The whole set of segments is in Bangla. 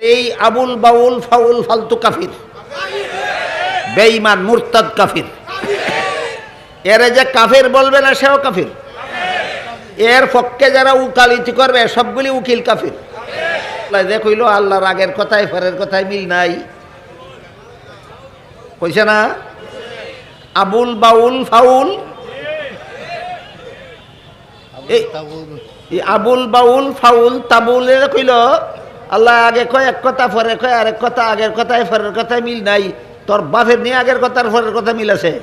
এই আবুল বাউল ফাউল ফালতু কাফির। বেঈমান, মুরতাদ কাফির। এর যে কাফির বলবে না, সেও কাফির। এর পক্ষে যারা উকালিতি করবে, সবগুলি উকিল কাফির। কইল, আল্লাহর আগের কথায় ফেরের কথায় মিল নাই। কইছে না? আবুল বাউল ফাউল। আবুল বাউল ফাউল তাবুল কইল আল্লাহ আগে কয় এক কথা পরে কয় আরেক কথা, আগের কথায় পরের কথায় মিল নাই। তোর বাপের নিয়ে আগের কথার পরের কথা মিল আছে।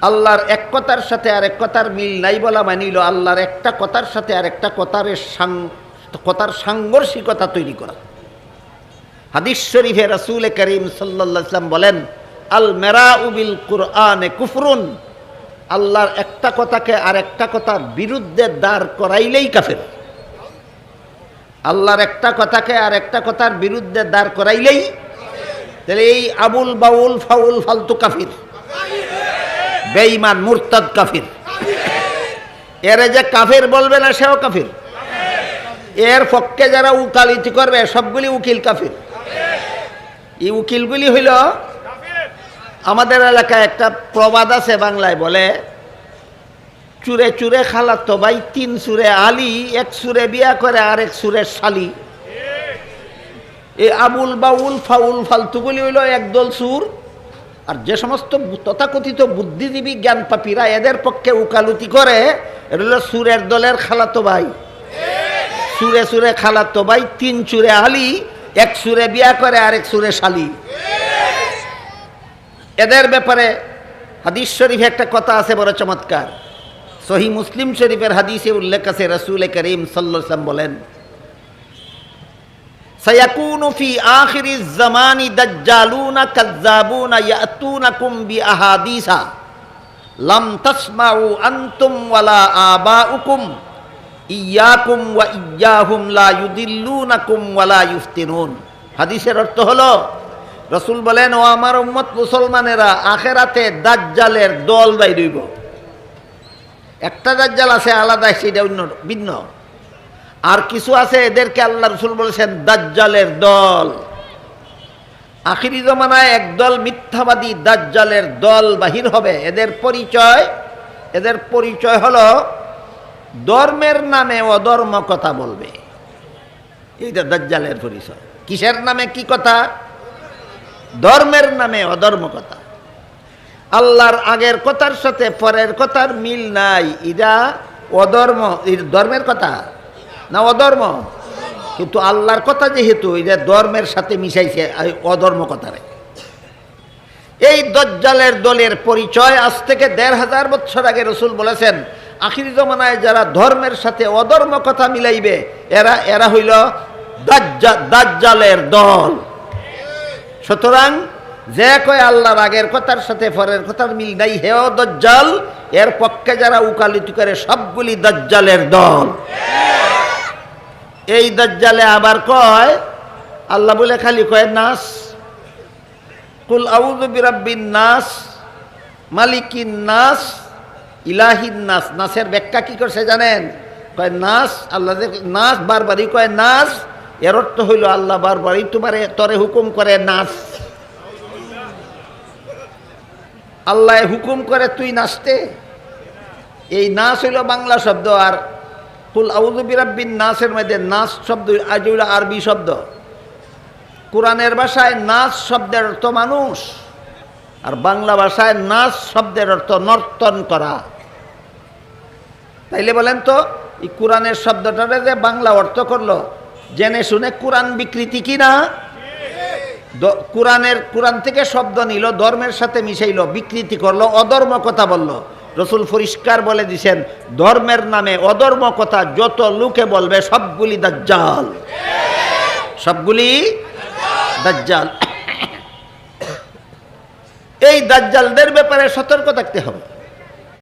আল্লাহর এক কথার সাথে আরেক কথার মিল নাই বলা মানিল। আল্লাহর একটা কথার সাথে আরেকটা কথার সাং- কথার সাংঘর্ষিকতা তৈরি করা। হাদিস শরীফে রাসূল করিম আলাইহি বলেন আল মেরা উবিল কুরআনে কুফরুন। আল্লাহর একটা কথাকে আর একটা কথার বিরুদ্ধে দাঁড় করাইলেই কাফের। আল্লাহর একটা কথাকে আর একটা কথার বিরুদ্ধে দাঁড় করাইলেই তাহলে এই আবুল বাউল ফাউল ফালতু কাফির, বেঈমান, মুরতাদ কাফির। এর যে কাফির বলবে না সেও কাফির। এর পক্ষে যারা উকালিতি করবে সবগুলি উকিল কাফির। এই উকিলগুলি হইল আমাদের এলাকায় একটা প্রবাদ আছে বাংলায়, বলে, চুরে চুরে খালাতো ভাই তিন সুরে আলি, এক সুরে বিয়া করে আর এক সুরে শালি। এই আবুল বাউল ফাউল ফালতুগুলি হইল একদল সুর। আর যে সমস্ত তথাকথিত বুদ্ধিজীবী জ্ঞান পাপীরা এদের পক্ষে উকালতি করে এটা সুরের দলের খালাতো ভাই। সুরে সুরে খালাতো ভাই, তিন চুরে আলি, এক সুরে বিয়া করে আর এক সুরে শালি। এদের ব্যাপারে হাদিস শরীফে একটা কথা আছে বড় চমৎকার সহি মুসলিম শরীফের হাদিসে উল্লেখ আছে রসুল করিম সাল্লাম বলেন سيكون في آخر الزمان دجالون كذابون يأتونكم بأحاديث لم تسمعوا أنتم ولا آباؤكم إياكم وإياهم لا يدلونكم ولا يفتنون হাদিসের অর্থ হলো রসুল বলেন, ও আমার উম্মত মুসলমানেরা, আখেরাতে দাজ্জালের দল বাই বাইরইব একটা দাজ্জাল আছে আলাদা, সেটা অন্য, ভিন্ন। আর কিছু আছে এদেরকে আল্লাহ রসুল বলেছেন, দাজ্জালের দল। আখিরি জমানায় একদল মিথ্যাবাদী দাজ্জালের দল বাহির হবে। এদের পরিচয় এদের পরিচয় হলো, ধর্মের নামে অধর্ম কথা বলবে। এইটা দাজ্জালের পরিচয়। কিসের নামে কি কথা? ধর্মের নামে অধর্ম কথা। আল্লাহর আগের কথার সাথে পরের কথার মিল নাই। ইরা অধর্ম ধর্মের কথা না অধর্ম? কিন্তু আল্লাহর কথা যেহেতু এটা ধর্মের সাথে মিশাইছে অধর্ম কথারে। এই দজ্জালের দলের পরিচয় আজ থেকে দেড় হাজার বছর আগে রসুল বলেছেন, আখির জমানায় যারা ধর্মের সাথে অধর্ম কথা মিলাইবে, এরা এরা হইল দাজ্জা, দাজ্জালের দল। সুতরাং যে কয় আল্লাহর আগের কথার সাথে পরের কথার মিল নাই, হেও দজ্জাল। এর পক্ষে যারা উকালিতি করে সবগুলি দজ্জালের দল। এই দজ্জালে আবার কয়, আল্লাহ বলে খালি কয়, নাস, কুল আউযু বিরাব্বিন নাস, মালিকিন নাস, ইলাহিন নাস। নাসের ব্যাখ্যা কি করছে জানেন? কয়, নাস, আল্লাহ নাস বারবারই কয়, নাস এর অর্থ হইল আল্লাহ বারবারই তোমারে, তরে হুকুম করে নাচ। আল্লাহ হুকুম করে, তুই নাচতে। এই নাচ হইল বাংলা শব্দ, আর কুল আউযু বিরাব্বিন নাসের মধ্যে নাচ শব্দ আজ হইল আরবি শব্দ। কোরআনের ভাষায় নাচ শব্দের অর্থ মানুষ, আর বাংলা ভাষায় নাচ শব্দের অর্থ নর্তন করা। তাইলে বলেন তো, এই কোরআনের শব্দটারে যে বাংলা অর্থ করল জেনে শুনে কোরআন বিকৃতি কি না? কোরআনের, কোরআন থেকে শব্দ নিল, ধর্মের সাথে মিশাইল, বিকৃতি করল, অধর্ম কথা বলল। রসুল পরিষ্কার বলে দিছেন, ধর্মের নামে অধর্ম কথা যত লোকে বলবে সবগুলি দাজ্জাল। সবগুলি দাজ্জাল। এই দাজ্জালদের ব্যাপারে সতর্ক থাকতে হবে।